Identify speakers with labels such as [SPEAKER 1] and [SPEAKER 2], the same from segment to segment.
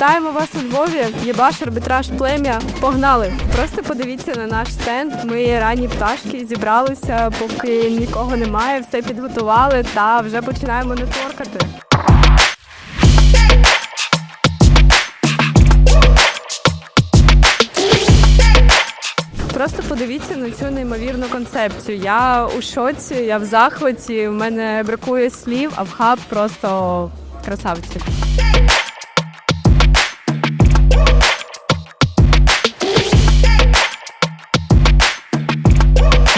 [SPEAKER 1] Вітаємо вас у Львові. Єбаш арбітраж плем'я. Погнали! Просто подивіться на наш стенд. Ми ранні пташки зібралися, поки нікого немає, все підготували та вже починаємо нетворкати. Просто подивіться на цю неймовірну концепцію. Я у шоці, я в захваті. У мене бракує слів, а в хаб просто красавці.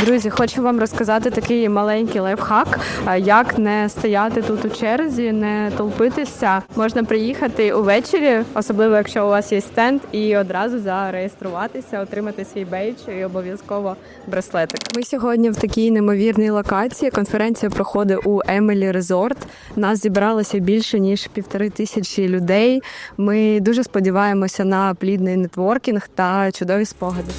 [SPEAKER 1] Друзі, хочу вам розказати такий маленький лайфхак, як не стояти тут у черзі, не толпитися. Можна приїхати увечері, особливо якщо у вас є стенд, і одразу зареєструватися, отримати свій бейдж і обов'язково браслетик. Ми сьогодні в такій неймовірній локації. Конференція проходить у Емелі Резорт. Нас зібралося більше ніж півтори тисячі людей. Ми дуже сподіваємося на плідний нетворкінг та чудові спогади.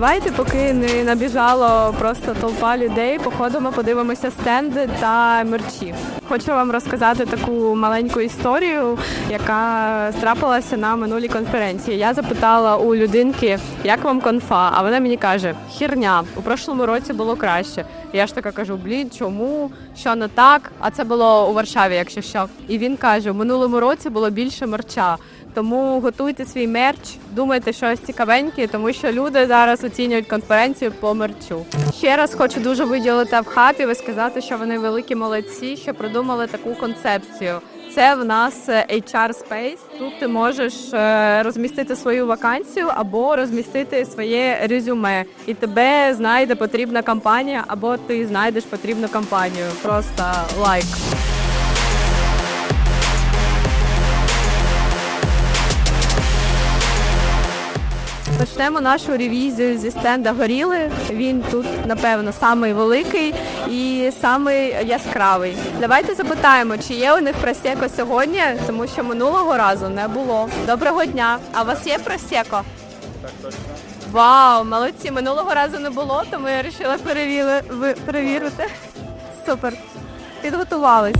[SPEAKER 1] Давайте, поки не набіжало просто толпа людей, походимо, подивимося стенди та мерчі. Хочу вам розказати таку маленьку історію, яка трапилася на минулій конференції. Я запитала у людинки, як вам конфа? А вона мені каже: хірня, у прошлому році було краще. Я ж така кажу: блін, чому? Що не так? А це було у Варшаві, якщо що. І він каже: у минулому році було більше мерча. Тому готуйте свій мерч, думайте щось цікавеньке, тому що люди зараз оцінюють конференцію по мерчу. Ще раз хочу дуже виділити в хабі і сказати, що вони великі молодці, що придумали таку концепцію. Це в нас е, HR Space. Тут ти можеш е, розмістити свою вакансію або розмістити своє резюме, і тебе знайде потрібна компанія, або ти знайдеш потрібну компанію. Просто лайк. Почнемо нашу ревізію зі стенда горіли. Він тут, напевно, самий великий і самий яскравий. Давайте запитаємо, чи є у них просеко сьогодні, тому що минулого разу не було. Доброго дня! А у вас є просеко? Так, точно. Вау, молодці! Минулого разу не було, тому я вирішила перевіли, перевірити. Супер. Підготувались.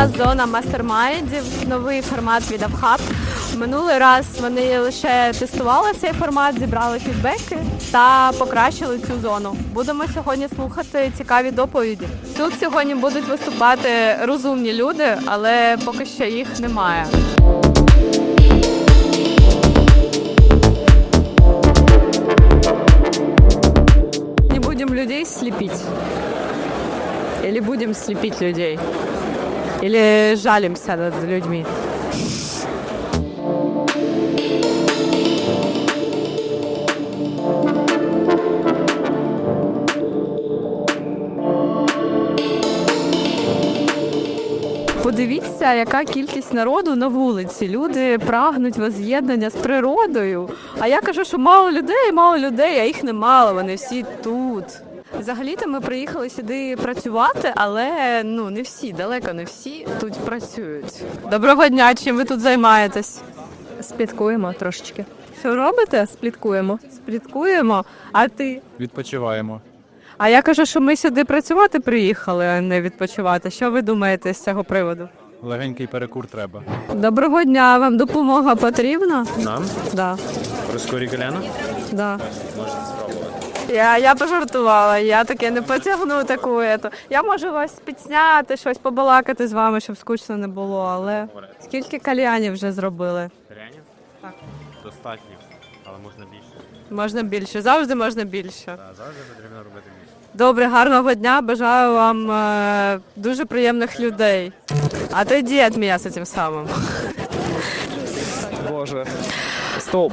[SPEAKER 1] Нас зона мастермайндів, новий формат від Авхаб. Минулий раз вони лише тестували цей формат, зібрали фідбеки та покращили цю зону. Будемо сьогодні слухати цікаві доповіді. Тут сьогодні будуть виступати розумні люди, але поки що їх немає. Не будем людей слепить. Или будем слепить людей. Или жалимся над людьми. Подивіться, яка кількість народу на вулиці. Люди прагнуть воз'єднання з природою. А я кажу, що мало людей, мало людей, а їх немало. Вони всі тут. Взагалі-то ми приїхали сюди працювати, але ну не всі, далеко не всі тут працюють. Доброго дня, чим ви тут займаєтесь?
[SPEAKER 2] Спліткуємо трошечки.
[SPEAKER 1] Що робите? Спліткуємо. Спліткуємо. А ти?
[SPEAKER 3] Відпочиваємо.
[SPEAKER 1] А я кажу, що ми сюди працювати приїхали, а не відпочивати. Що ви думаєте з цього приводу?
[SPEAKER 3] Легенький перекур треба.
[SPEAKER 1] Доброго дня, вам допомога потрібна?
[SPEAKER 3] Нам?
[SPEAKER 1] Да,
[SPEAKER 3] Прискорі коляна?
[SPEAKER 1] да.
[SPEAKER 3] Можете спробувати.
[SPEAKER 1] Я, я пожартувала, я таке не потягну таку. Ету. Я можу вас підсняти, щось побалакати з вами, щоб скучно не було, але скільки кальянів вже зробили?
[SPEAKER 3] Рянів?
[SPEAKER 1] Так.
[SPEAKER 3] Достатньо, але можна більше.
[SPEAKER 1] Можна більше, завжди можна більше.
[SPEAKER 3] Так, завжди потрібно робити більше.
[SPEAKER 1] Добре, гарного дня. Бажаю вам е, дуже приємних людей. А ти від мене з цим самим.
[SPEAKER 4] Боже. Стоп.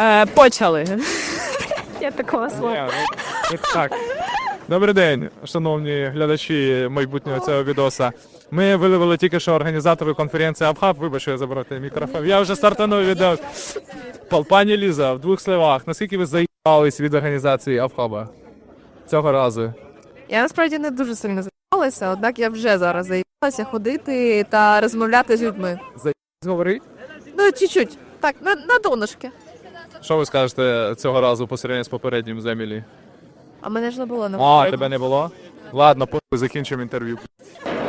[SPEAKER 1] Е, почали. Я такого слова.
[SPEAKER 4] Не, ну, не так.
[SPEAKER 5] Добрий день, шановні глядачі майбутнього цього відоса. Ми виявили тільки що організатори конференції Абхаб. Вибач, що я забрав той мікрофон. Я вже стартанув відео. Пал- Пані Ліза, в двох словах, наскільки ви заїбались від організації Абхаба цього разу?
[SPEAKER 2] Я насправді не дуже сильно заїбалася, однак я вже зараз заїбалася ходити та розмовляти з людьми.
[SPEAKER 5] Говори.
[SPEAKER 2] Ну, чуть-чуть. Так, на, на донышки.
[SPEAKER 5] Що ви скажете цього разу по сравнению з попереднім з Емілі?
[SPEAKER 2] А мене ж не було на
[SPEAKER 5] А, тебе не було? Ладно, похуй, закінчимо інтерв'ю.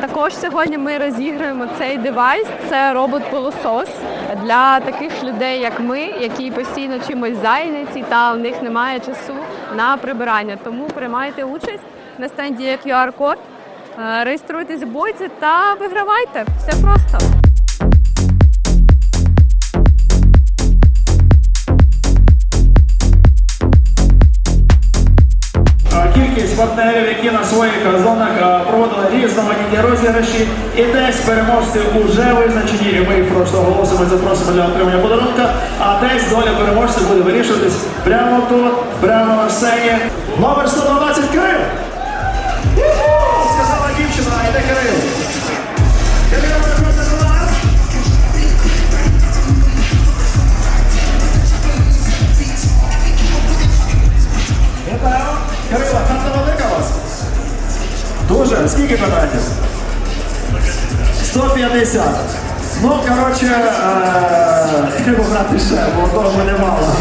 [SPEAKER 1] Також сьогодні ми розіграємо цей девайс. Це робот-пилосос для таких людей, як ми, які постійно чимось зайняті, та в них немає часу на прибирання. Тому приймайте участь на стенді QR-код, е, реєструйтесь в бойці та вигравайте. Все просто.
[SPEAKER 6] Партнерів, які на своїх зонах е, проводили різноманітні розіграші, і десь переможці вже визначені, і ми їх просто оголосимо і запросимо для отримання подарунка. А десь доля переможців буде вирішуватись прямо тут, прямо на сцені. Номер 112 Крим! Сказала дівчина, а йде Кирил. Скільки квадратів? 150. Ну, коротше, е, треба брати ще, бо того немало.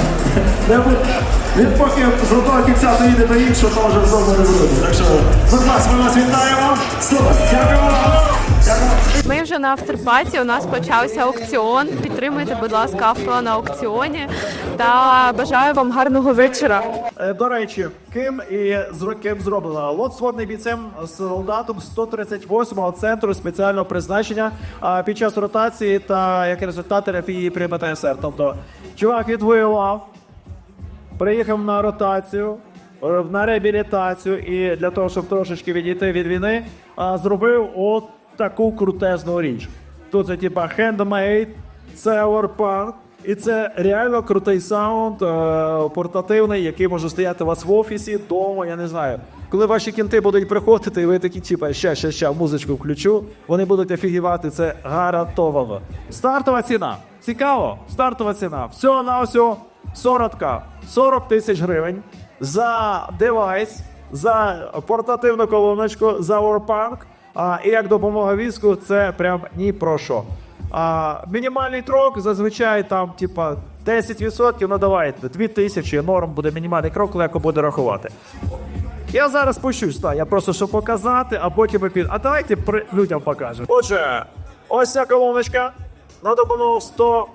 [SPEAKER 6] Він поки з одного кінця доїде до іншого, то вже знову не буде. Так що, будь ласка, ми вас вітаємо. Супер. Дякую вам. Дякую.
[SPEAKER 1] Ми вже на авторпаті. У нас почався аукціон. Підтримуйте, будь ласка, авто на аукціоні. Та бажаю вам гарного вечора.
[SPEAKER 6] Е, До речі, ким і з ким зроблено? Лот сводний бійцем солдатом 138-го центру спеціального призначення а, під час ротації та як результат терапії при БТСР. Тобто, чувак відвоював, приїхав на ротацію, е, на реабілітацію і для того, щоб трошечки відійти від війни, зробив от таку крутезну річ. Тут це типа handmade, це Warpunk, і це реально крутий саунд, е, портативний, який може стояти у вас в офісі, вдома, я не знаю. Коли ваші кінти будуть приходити, і ви такі, типа, ще, ще, ще, музичку включу, вони будуть офігівати, це гарантовано. Стартова ціна. Цікаво, стартова ціна. Всього на всього 40к, 40 тисяч гривень за девайс, за портативну колоночку, за Warpunk. А, і як допомога війську, це прям ні про що. А, мінімальний крок зазвичай там, типа, 10%, ну давайте, 2000 норм буде мінімальний крок, легко буде рахувати. Я зараз спущусь, так, я просто щоб показати, а потім під. А давайте при... людям покажемо. Отже, ось ця колоночка на допомогу 100,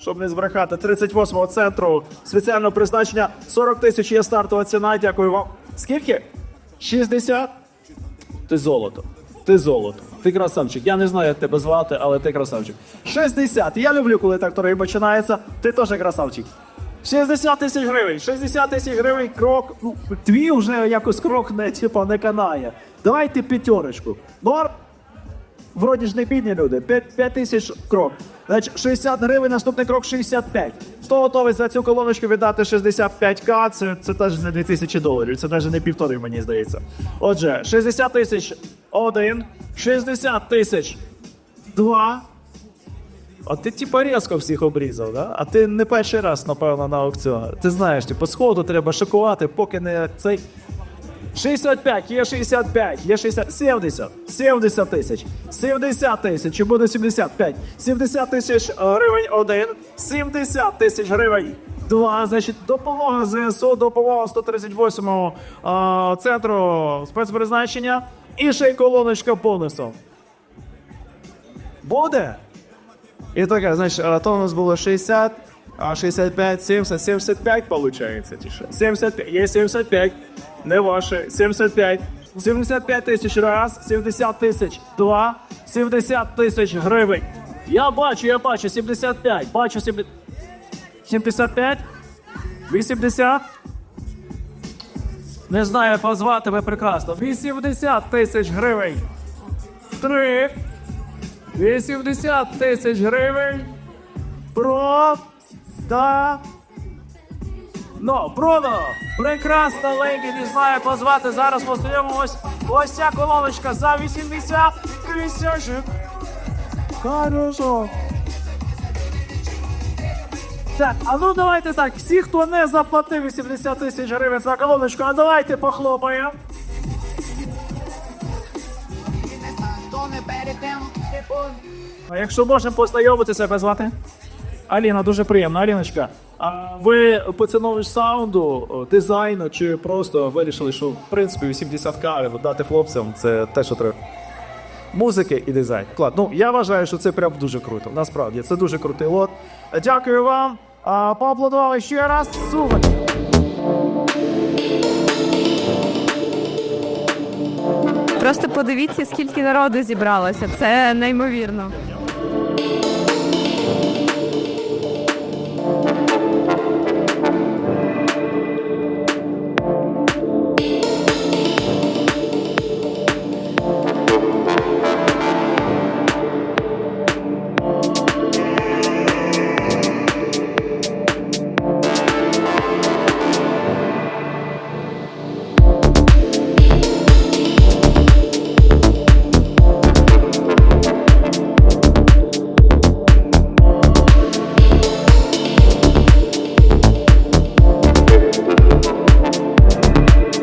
[SPEAKER 6] щоб не збрехати, 38-го центру спеціального призначення 40 тисяч є стартова ціна. Дякую вам. Скільки? 60? Ти золото. Ти золото. Ти красавчик. Я не знаю, як тебе звати, але ти красавчик. 60. Я люблю, коли так торги починається. Ти теж красавчик. 60 тисяч гривень. 60 тисяч гривень крок. Ну, твій вже якось крок не, типа, не канає. Давайте п'ятерочку. Норм? Вроді ж не бідні люди. 5 тисяч крок. Значить, 60 гривень, наступний крок 65. Хто готовий за цю колоночку віддати 65к, це, це теж не 2000 доларів, це навіть не півтори, мені здається. Отже, 60 тисяч один, 60 тисяч два. А ти типа різко всіх обрізав, да? А ти не перший раз, напевно, на аукціон. Ти знаєш, типу, сходу треба шокувати, поки не цей. 65, є 65, є 60, 70, 70 тисяч, 70 тисяч, чи буде 75, 70 тисяч е, гривень один, 70 тисяч гривень два, значить, допомога ЗСУ, допомога 138-го е, центру спецпризначення і ще й колоночка бонусом. Буде? І таке, значить, то у нас було 60, а 65, 70, 75 получається. чи 75, є 75, не ваше, 75. 75 тисяч раз, 70 тисяч два, 70 тисяч гривень. Я бачу, я бачу, 75, бачу 70. 75? 80? Не знаю, як вас звати, ви прекрасно. 80 тисяч гривень. Три. 80 тисяч гривень. Про. Та. Ну, Бруно, прекрасна леді, не знаю, як вас звати. Зараз познайомимось. Ось ця колоночка за 80 тисяч. Хорошо. Так, а ну давайте так, всі, хто не заплатив 80 тисяч гривень за колоночку, а давайте похлопаємо. А якщо можемо познайомитися, як вас звати? Аліна, дуже приємно. Аліночка, а ви поціновувач саунду, дизайну, чи просто вирішили, що в принципі 80к дати хлопцям це те, що треба? Музики і дизайн. Клад. Ну я вважаю, що це прям дуже круто. Насправді це дуже крутий лот. Дякую вам. А, поаплодували ще раз. Супер.
[SPEAKER 1] Просто подивіться, скільки народу зібралося. Це неймовірно.